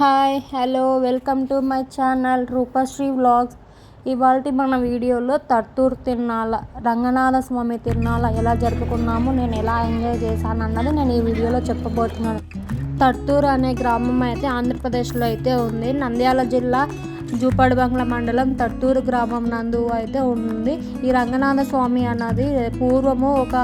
Hi hello welcome to my channel Rupasri vlogs. ఇవాళ మన వీడియోలో తర్తూర్ తిరునాళ్ళ రంగనాథ స్వామి తిరునాళ్ళ ఎలా జరుపుకున్నాము నేను ఎలా ఎంజాయ్ చేశాను అన్నది నేను ఈ వీడియోలో చెప్పబోతున్నాను. తర్తూర్ అనే గ్రామం అయితే ఆంధ్రప్రదేశ్లో అయితే ఉంది. నంద్యాల జిల్లా జూపడిబంగ్ల మండలం తట్టూరు గ్రామం నందు అయితే ఉంది. ఈ రంగనాథ స్వామి అన్నది పూర్వము ఒక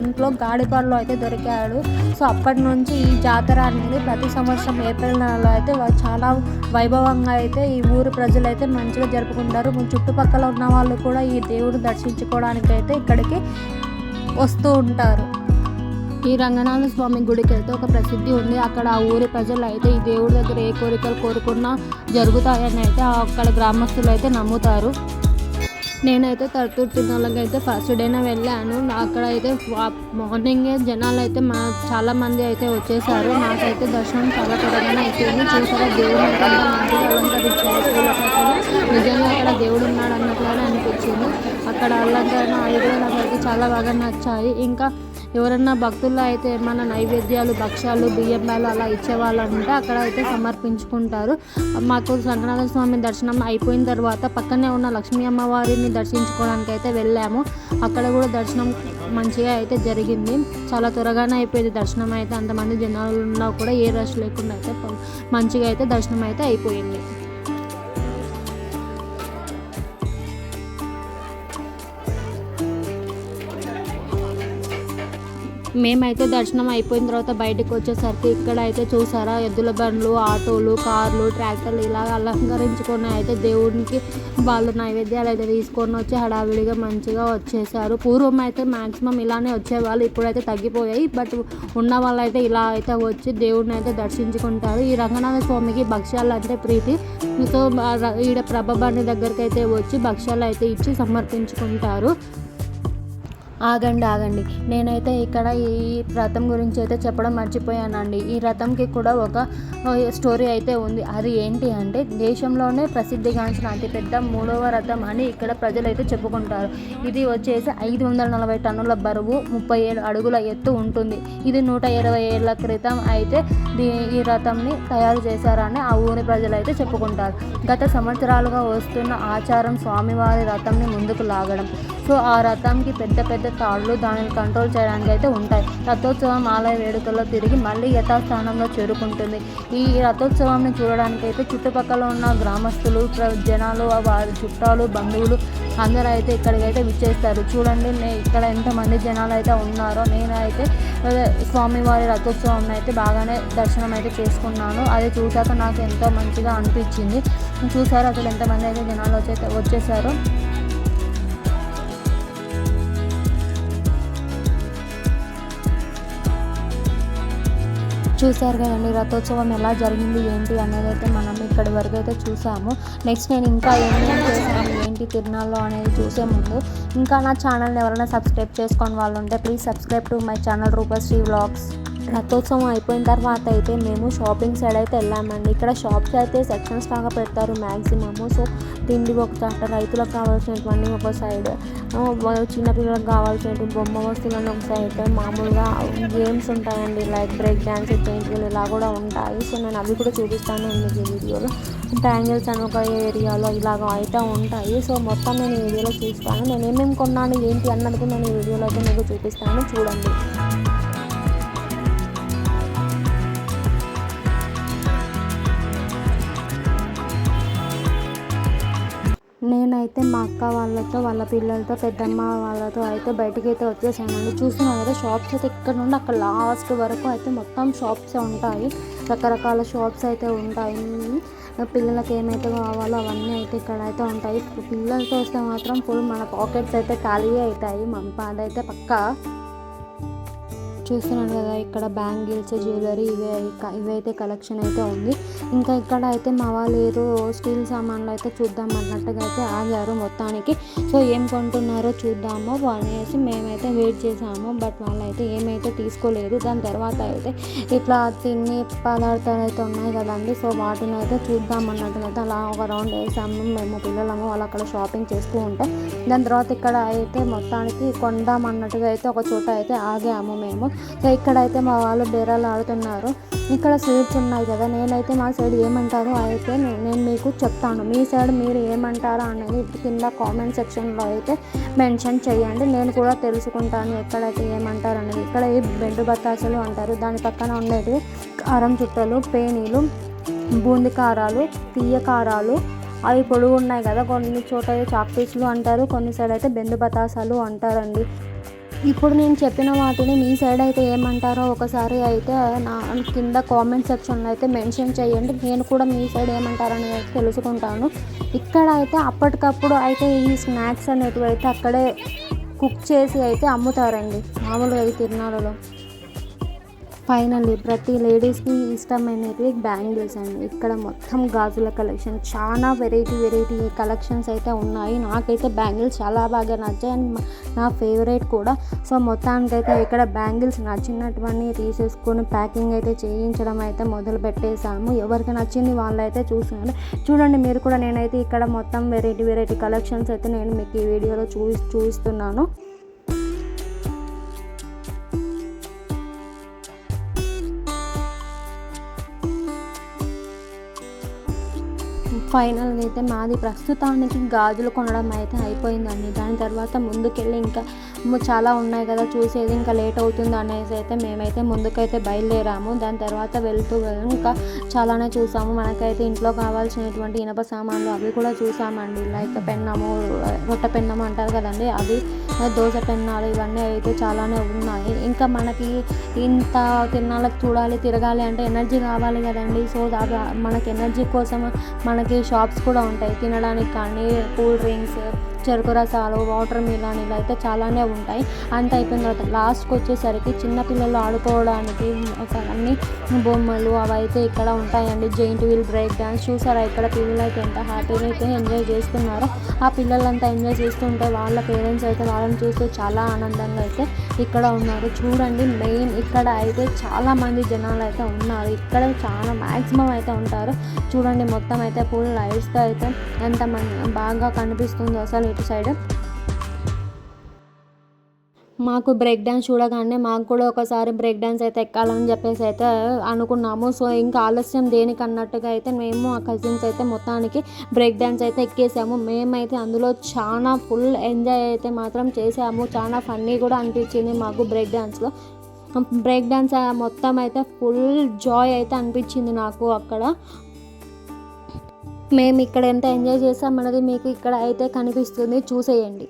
ఇంట్లో గాడిపల్లో అయితే దొరికాడు. సో అప్పటి నుంచి ఈ జాతర అనేది ప్రతి సంవత్సరం ఏప్రిల్ నెలలో అయితే చాలా వైభవంగా అయితే ఈ ఊరు ప్రజలు అయితే మంచిగా జరుపుకుంటారు. చుట్టుపక్కల ఉన్న వాళ్ళు కూడా ఈ దేవుడు దర్శించుకోవడానికి అయితే ఇక్కడికి వస్తూ ఉంటారు. ఈ రంగనాథ స్వామి గుడికి అయితే ఒక ప్రసిద్ధి ఉంది. అక్కడ ఆ ఊరి ప్రజలు అయితే ఈ దేవుడి దగ్గర ఏ కోరికలు కోరుకున్నా జరుగుతాయని అయితే అక్కడ గ్రామస్తులు అయితే నమ్ముతారు. నేనైతే తర్తూరు తిరునాళ్ళకి అయితే ఫస్ట్ డేనే వెళ్ళాను. అక్కడ అయితే మార్నింగే జనాలు అయితే మా చాలా మంది అయితే వచ్చేసారు. నాకైతే దర్శనం చాలా త్వరగానే అయిపోయింది. చూసారా దేవుడు అయితే మంచిగా అలంకరించారు నిజంగా అక్కడ దేవుడు ఉన్నాడు అన్నట్లుగానే అనిపించింది అక్కడ అలంకరణ అవి నాకు చాలా బాగా నచ్చాయి. ఇంకా ఎవరన్నా భక్తుల్లో అయితే ఏమన్నా నైవేద్యాలు భక్ష్యాలు బియ్యం బాలు అలా ఇచ్చేవాళ్ళు ఉంటే అక్కడ అయితే సమర్పించుకుంటారు. మాకు సంగనాథ స్వామి దర్శనం అయిపోయిన తర్వాత పక్కనే ఉన్న లక్ష్మీ అమ్మవారిని దర్శించుకోవడానికి అయితే వెళ్ళాము. అక్కడ కూడా దర్శనం మంచిగా అయితే జరిగింది. చాలా త్వరగానే అయిపోయింది దర్శనం అయితే. అంతమంది జనాలు ఉన్నా కూడా ఏ రష్ లేకుండా అయితే మంచిగా అయితే దర్శనం అయితే అయిపోయింది. మేమైతే దర్శనం అయిపోయిన తర్వాత బయటకు వచ్చేసరికి ఇక్కడ అయితే చూసారా? ఎద్దుల బండ్లు ఆటోలు కార్లు ట్రాక్టర్లు ఇలా అలంకరించుకొని అయితే దేవుడికి వాళ్ళు నైవేద్యాలు అయితే తీసుకొని వచ్చి హడావిడిగా మంచిగా వచ్చేసారు. పూర్వం అయితే మాక్సిమం ఇలానే వచ్చేవాళ్ళు ఇప్పుడైతే తగ్గిపోయాయి. బట్ ఉన్న వాళ్ళు అయితే ఇలా అయితే వచ్చి దేవుడిని అయితే దర్శించుకుంటారు. ఈ రంగనాథ స్వామికి భక్ష్యాలు అంటే ప్రీతి. సో ఆ ర- ఈడ దగ్గరికి అయితే వచ్చి భక్ష్యాలు అయితే ఇచ్చి సమర్పించుకుంటారు. ఆగండి ఆగండి. నేనైతే ఇక్కడ ఈ రథం గురించి అయితే చెప్పడం మర్చిపోయానండి. ఈ రథంకి కూడా ఒక స్టోరీ అయితే ఉంది. అది ఏంటి అంటే దేశంలోనే ప్రసిద్ధిగాంచిన అతిపెద్ద మూడవ రథం అని ఇక్కడ ప్రజలు అయితే చెప్పుకుంటారు. ఇది వచ్చేసి ఐదు వందల నలభై టన్నుల బరువు ముప్పై ఏడు అడుగుల ఎత్తు ఉంటుంది. ఇది నూట ఇరవై ఏళ్ళ క్రితం అయితే దీ ఈ రథంని తయారు చేశారని ఆ ఊరి ప్రజలు అయితే చెప్పుకుంటారు. గత సంవత్సరాలుగా వస్తున్న ఆచారం స్వామివారి రథంని ముందుకు లాగడం. సో ఆ రథంకి పెద్ద పెద్ద తాళ్ళు దానిని కంట్రోల్ చేయడానికి అయితే ఉంటాయి. రథోత్సవం ఆలయ వేడుకల్లో తిరిగి మళ్ళీ యథాస్థానంలో చేరుకుంటుంది. ఈ రథోత్సవాన్ని చూడడానికి అయితే చుట్టుపక్కల ఉన్న గ్రామస్తులు ప్ర- జనాలు వారి చుట్టాలు బంధువులు అందరూ అయితే ఇక్కడికైతే విచ్చేస్తారు. చూడండి నేను ఇక్కడ ఎంతమంది జనాలు అయితే ఉన్నారో నేనైతే అదే స్వామివారి రథోత్సవం అయితే బాగానే దర్శనం అయితే చేసుకున్నాను. అది చూశాక నాకు ఎంతో మంచిగా అనిపించింది. చూసారు అసలు ఎంతమంది అయితే జనాలు వచ్చే వచ్చేసారో? చూశారు కదండి రథోత్సవం ఎలా జరిగింది ఏంటి అనేది అయితే మనం ఇక్కడి వరకు అయితే చూసాము నెక్స్ట్ నేను ఇంకా ఏమేమి చేశాను ఏంటి తిరునాళ్ళు అనేది చూసే ముందు ఇంకా నా ఛానల్ని ఎవరైనా సబ్స్క్రైబ్ చేసుకొని వాళ్ళు ఉంటే please subscribe to my channel Rupasri vlogs రథోత్సవం అయిపోయిన తర్వాత అయితే మేము షాపింగ్ సైడ్ అయితే వెళ్ళామండి. ఇక్కడ షాప్స్ అయితే సెక్షన్స్ లాగా పెడతారు మ్యాక్సిమము సో తిండి ఒక చాట రైతులకు కావాల్సినటువంటి ఒక సైడ్ చిన్నపిల్లలకు కావాల్సినటువంటి బొమ్మ వస్తువులను ఒక సైడ్ మామూలుగా గేమ్స్ ఉంటాయండి లైక్ బ్రేక్ డ్యాన్స్ పెయింటింగ్ ఇలా కూడా ఉంటాయి. సో నేను అవి కూడా చూపిస్తాను మీకు ఈ వీడియోలో. ట్యాంగిల్స్ అని ఒక ఏరియాలో ఇలాగ అయితే ఉంటాయి. సో మొత్తం నేను ఈ వీడియోలో చూస్తాను. నేను ఏమేమి కొన్నాను ఏంటి అన్నది నేను ఈ వీడియోలో అయితే మీకు చూపిస్తాను. చూడండి. అయితే మా అక్క వాళ్ళతో వాళ్ళ పిల్లలతో పెద్దమ్మ వాళ్ళతో అయితే బయటికి అయితే వచ్చేసానండి చూస్తున్నాం కదా షాప్స్ అయితే ఇక్కడ నుండి అక్కడ లాస్ట్ వరకు అయితే మొత్తం షాప్స్ ఉంటాయి. రకరకాల షాప్స్ అయితే ఉంటాయి. పిల్లలకి ఏమైతే కావాలో అవన్నీ అయితే ఇక్కడ అయితే ఉంటాయి. పిల్లలతో వస్తే మాత్రం ఫుల్ మన పాకెట్స్ అయితే ఖాళీ అవుతాయి. మన పాడైతే పక్కా. చూస్తున్నాను కదా ఇక్కడ బ్యాంగిల్స్ జ్యువెలరీ ఇవే ఇవైతే కలెక్షన్ అయితే ఉంది. ఇంకా ఇక్కడ అయితే మా వాళ్ళు ఏదో స్టీల్ సామాన్లు అయితే చూద్దాం అన్నట్టుగా అయితే ఆగారు మొత్తానికి. సో ఏం కొంటున్నారో చూద్దాము అనేసి మేమైతే వెయిట్ చేసాము. బట్ వాళ్ళైతే ఏమైతే తీసుకోలేదు. దాని తర్వాత అయితే ఇట్లా తిని పదార్థాలు అయితే ఉన్నాయి కదండి. సో వాటిని అయితే చూద్దాం అన్నట్టుగా అయితే అలా ఒక రౌండ్ వేసాము. మేము పిల్లలము వాళ్ళు అక్కడ షాపింగ్ చేస్తూ ఉంటే. దాని తర్వాత ఇక్కడ అయితే మొత్తానికి కొందాం అన్నట్టుగా అయితే ఒక చోట అయితే ఆగాము మేము. సో ఇక్కడైతే మా వాళ్ళు బేరాలు ఆడుతున్నారు. ఇక్కడ స్వీట్స్ ఉన్నాయి కదా నేనైతే మా సైడ్ ఏమంటారో అయితే నేను మీకు చెప్తాను. మీ సైడ్ మీరు ఏమంటారో అనేది కింద కామెంట్ సెక్షన్లో అయితే మెన్షన్ చేయండి. నేను కూడా తెలుసుకుంటాను ఎక్కడైతే ఏమంటారు అనేది. ఇక్కడ ఈ బెండు బత్తాసులు అంటారు. దాని పక్కన ఉండేవి కారం చుట్టలు పేనీలు బూంది కారాలు తీయ కారాలు. అవి పొడుగు ఉన్నాయి కదా కొన్ని చోట చాక్ పీసులు అంటారు కొన్ని సైడ్ అయితే బెండు బతాసాలు అంటారండి. ఇప్పుడు నేను చెప్పిన వాటిని మీ సైడ్ అయితే ఏమంటారో ఒకసారి అయితే నా కింద కామెంట్ సెక్షన్లో అయితే మెన్షన్ చేయండి. నేను కూడా మీ సైడ్ ఏమంటారో అనేది తెలుసుకుంటాను. ఇక్కడ అయితే అప్పటికప్పుడు అయితే ఈ స్నాక్స్ అనేటివి అయితే అక్కడే కుక్ చేసి అయితే అమ్ముతారండి. మామూలుగా ఈ తిరునాళ్ళలో. ఫైనల్లీ ప్రతి లేడీస్కి ఇష్టమైనవి బ్యాంగిల్స్ అండి. ఇక్కడ మొత్తం గాజుల కలెక్షన్. చాలా వెరైటీ వెరైటీ కలెక్షన్స్ అయితే ఉన్నాయి. నాకైతే బ్యాంగిల్స్ చాలా బాగా నచ్చాయి. అండ్ నా ఫేవరెట్ కూడా. సో మొత్తానికైతే ఇక్కడ బ్యాంగిల్స్ నచ్చినటువన్నీ తీసేసుకొని ప్యాకింగ్ అయితే చేయించడం అయితే మొదలు పెట్టేశాము. ఎవరికి నచ్చింది వాళ్ళైతే చూస్తున్నారు. చూడండి మీరు కూడా నేనైతే ఇక్కడ మొత్తం వెరైటీ వెరైటీ కలెక్షన్స్ అయితే నేను మీకు ఈ వీడియోలో చూ చూస్తున్నాను ఫైనల్గా అయితే మాది ప్రస్తుతానికి గాజులు కొనడం అయితే అయిపోయిందండి. దాని తర్వాత ముందుకెళ్ళి ఇంకా చాలా ఉన్నాయి కదా చూసేది ఇంకా లేట్ అవుతుంది అనేసి అయితే మేమైతే ముందుకైతే బయలుదేరాము. దాని తర్వాత వెళ్తూ ఇంకా చాలానే చూసాము. మనకైతే ఇంట్లో కావాల్సినటువంటి ఇనప సామాన్లు అవి కూడా చూసామండి. లైక్ పెన్నము రొట్టె పెన్నము అంటారు కదండి అవి దోశ పెన్నాలు ఇవన్నీ అయితే చాలానే ఉన్నాయి. ఇంకా మనకి ఇంత తిరణాలకు చూడాలి తిరగాలి అంటే ఎనర్జీ కావాలి కదండి. సో అవి మనకి ఎనర్జీ కోసం మనకి షాప్స్ కూడా ఉంటాయి. తినడానికి కానీ కూల్ డ్రింక్స్ చెరుకు రసాలు వాటర్ మిలాన్ ఇలా అయితే చాలానే ఉంటాయి. అంత అయిపోయిన తర్వాత లాస్ట్కి వచ్చేసరికి చిన్నపిల్లలు ఆడుకోవడానికి ఒక అన్ని బొమ్మలు అవి అయితే ఇక్కడ ఉంటాయండి. జైంట్ వీల్ బ్రేక్ డ్యాన్స్ చూసారా ఇక్కడ పిల్లలు అయితే ఎంత హ్యాపీగా అయితే ఎంజాయ్ చేస్తున్నారో. ఆ పిల్లలంతా ఎంజాయ్ చేస్తుంటే వాళ్ళ పేరెంట్స్ అయితే వాళ్ళని చూస్తూ చాలా ఆనందంగా అయితే ఇక్కడ ఉన్నారు. చూడండి మెయిన్ ఇక్కడ అయితే చాలా మంది జనాలు అయితే ఉన్నారు. ఇక్కడ చాలా మ్యాక్సిమం అయితే ఉంటారు. చూడండి మొత్తం అయితే ఫుల్ లైట్స్తో అయితే ఎంత మంది బాగా కనిపిస్తుందో అసలు ఇటు సైడ్. మాకు బ్రేక్ డ్యాన్స్ చూడగానే మాకు కూడా ఒకసారి బ్రేక్ డ్యాన్స్ అయితే ఎక్కాలని చెప్పేసి అయితే అనుకున్నాము. సో ఇంకా ఆలస్యం దేనికి అన్నట్టుగా అయితే మేము ఆ కజిన్స్ అయితే మొత్తానికి బ్రేక్ డ్యాన్స్ అయితే ఎక్కేసాము. మేమైతే అందులో చాలా ఫుల్ ఎంజాయ్ అయితే మాత్రం చేసాము. చాలా ఫన్నీ కూడా అనిపించింది మాకు బ్రేక్ డ్యాన్స్లో బ్రేక్ డ్యాన్స్ మొత్తం అయితే ఫుల్ జాయ్ అయితే అనిపించింది నాకు అక్కడ. మేము ఇక్కడ ఎంత ఎంజాయ్ చేసామన్నది మీకు ఇక్కడ అయితే కనిపిస్తుంది. చూసేయండి.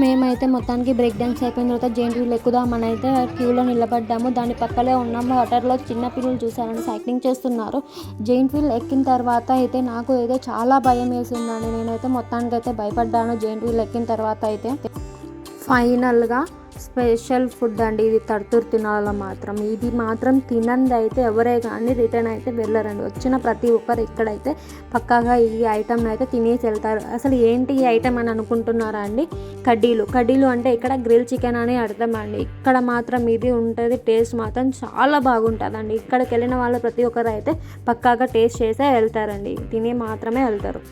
మేమైతే మొత్తానికి బ్రేక్ డ్యాన్స్ అయిపోయిన తర్వాత జెయింట్ వీల్ ఎక్కుదామని అయితే క్యూలో నిలబడ్డాము. దాని పక్కనే ఉన్నాము వాటర్లో చిన్న పిల్లలు చూసారని సైక్లింగ్ చేస్తున్నారు. జెయింట్ వీల్ ఎక్కిన తర్వాత అయితే నాకు అయితే చాలా భయం వేసిందండి. నేనైతే మొత్తానికి అయితే భయపడ్డాను. జెయింట్ వీల్ ఎక్కిన తర్వాత అయితే ఫైనల్గా స్పెషల్ ఫుడ్ అండి ఇది తడుతురు తినాల మాత్రం. ఇది మాత్రం తినంది అయితే ఎవరే కానీ రిటర్న్ అయితే వెళ్ళరండి. వచ్చిన ప్రతి ఒక్కరు ఇక్కడైతే పక్కాగా ఈ ఐటమ్ని అయితే తినేసి వెళ్తారు. అసలు ఏంటి ఈ ఐటమ్ అని అనుకుంటున్నారా అండి? కడ్డీలు. కడ్డీలు అంటే ఇక్కడ గ్రిల్ చికెన్ అని అర్థం అండి. ఇక్కడ మాత్రం ఇది ఉంటుంది టేస్ట్ మాత్రం చాలా బాగుంటుందండి. ఇక్కడికి వెళ్ళిన వాళ్ళు ప్రతి ఒక్కరు అయితే పక్కాగా టేస్ట్ చేసే వెళ్తారండి. తిని మాత్రమే వెళ్తారు.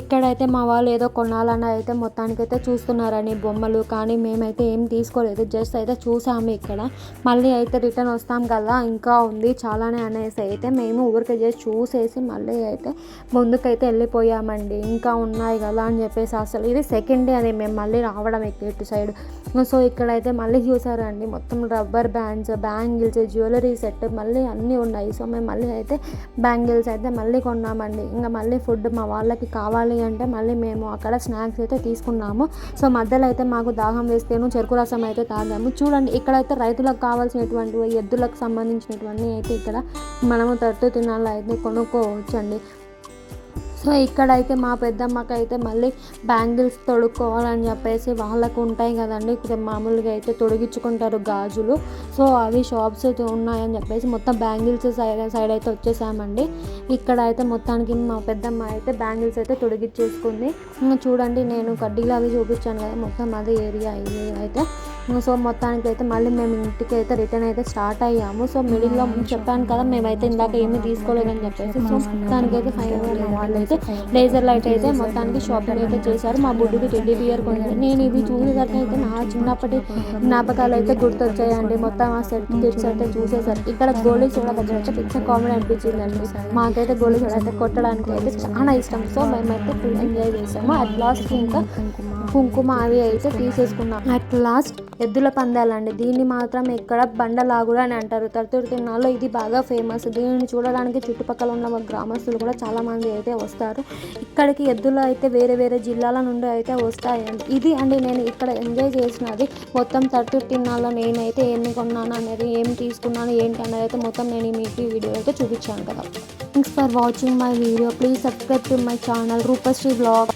ఇక్కడైతే మా వాళ్ళు ఏదో కొనాలని అయితే మొత్తానికైతే చూస్తున్నారని బొమ్మలు కానీ మేమైతే ఏం తీసుకోలేదు. జస్ట్ అయితే చూసాము ఇక్కడ. మళ్ళీ అయితే రిటర్న్ వస్తాం కదా ఇంకా ఉంది చాలానే అనేసి అయితే మేము ఊరికే జస్ట్ చూసేసి మళ్ళీ అయితే ముందుకైతే వెళ్ళిపోయామండి. ఇంకా ఉన్నాయి కదా అని చెప్పేసి అసలు ఇది సెకండ్ డే అది మేము మళ్ళీ రావడం ఇటు సైడ్ సో ఇక్కడైతే మళ్ళీ చూసారండి మొత్తం rubber bands bangles jewellery set మళ్ళీ అన్నీ ఉన్నాయి. సో మేము మళ్ళీ అయితే బ్యాంగిల్స్ అయితే మళ్ళీ కొన్నామండి. ఇంకా మళ్ళీ ఫుడ్ మా వాళ్ళకి కావాలి అంటే మళ్ళీ మేము అక్కడ స్నాక్స్ అయితే తీసుకున్నాము. సో మధ్యలో అయితే మాకు దాహం వేస్తేను చెరుకు రసం అయితే తాగాము. చూడండి ఇక్కడైతే రైతులకు కావాల్సినటువంటి ఎద్దులకు సంబంధించినటువంటి అయితే ఇక్కడ మనము తట్టు తినాలి అయితే కొనుక్కోవచ్చండి. సో ఇక్కడైతే మా పెద్దమ్మకైతే మళ్ళీ బ్యాంగిల్స్ తొడుక్కోవాలని చెప్పేసి వాళ్ళకు ఉంటాయి కదండి. మామూలుగా అయితే తొడిగించుకుంటారు గాజులు. సో అవి షాప్స్ అయితే ఉన్నాయని చెప్పేసి మొత్తం బ్యాంగిల్స్ సైడ్ సైడ్ అయితే వచ్చేసామండి. ఇక్కడ అయితే మొత్తానికి మా పెద్దమ్మ అయితే బ్యాంగిల్స్ అయితే తొడిగించేసుకుంది. చూడండి నేను కడ్డీలు అవి చూపించాను కదా మొత్తం అదే ఏరియా ఇది అయితే. సో మొత్తానికి అయితే మళ్ళీ మేము ఇంటికి అయితే రిటర్న్ అయితే స్టార్ట్ అయ్యాము. సో మిడిల్లో చెప్పాను కదా మేమైతే ఇందాక ఏమీ తీసుకోలేదని చెప్పేసి సో మొత్తానికి అయితే ఫైనల్ వాళ్ళు అయితే లేజర్ లైట్ అయితే మొత్తానికి షాపింగ్ అయితే చేశారు. మా బుడ్డికి టెడ్డీ బియర్ కొనింది నేను ఇది చూసేసరికి అయితే నా చిన్నప్పటి జ్ఞాపకాలు అయితే గుర్తొచ్చాయండి. మొత్తం ఆ సెట్ కిట్స్ అయితే చూసేసరికి. ఇక్కడ గోళీ చూడ దగ్గర అయితే పిచ్చ కామెడీ అనిపించిందండి. మాకైతే గోళీ చూడ అయితే కొట్టడానికి అయితే చాలా ఇష్టం. సో మేమైతే ఫుల్ ఎంజాయ్ చేసాము. అట్ లాస్ట్ ఇంకా కుంకుమ అవి అయితే తీసేసుకున్నాం. అట్ లాస్ట్ ఎద్దుల పందాలండి. దీన్ని మాత్రం ఇక్కడ బండలాగుడు అని అంటారు. తరుతూరు తిన్నాలో ఇది బాగా ఫేమస్. దీనిని చూడడానికి చుట్టుపక్కల ఉన్న గ్రామస్తులు కూడా చాలా మంది అయితే వస్తారు. ఇక్కడికి ఎద్దులు అయితే వేరే వేరే జిల్లాల నుండి అయితే వస్తాయండి. ఇది అండి నేను ఇక్కడ ఎంజాయ్ చేసినది. మొత్తం తరుతూరు తిన్నాలో నేనైతే ఏమి కొన్నాను అనేది ఏం తీసుకున్నాను ఏంటి అనేది అయితే మొత్తం నేను మీకు ఈ వీడియో అయితే చూపించాను కదా. Thanks for watching my video please subscribe to my channel Rupasri blog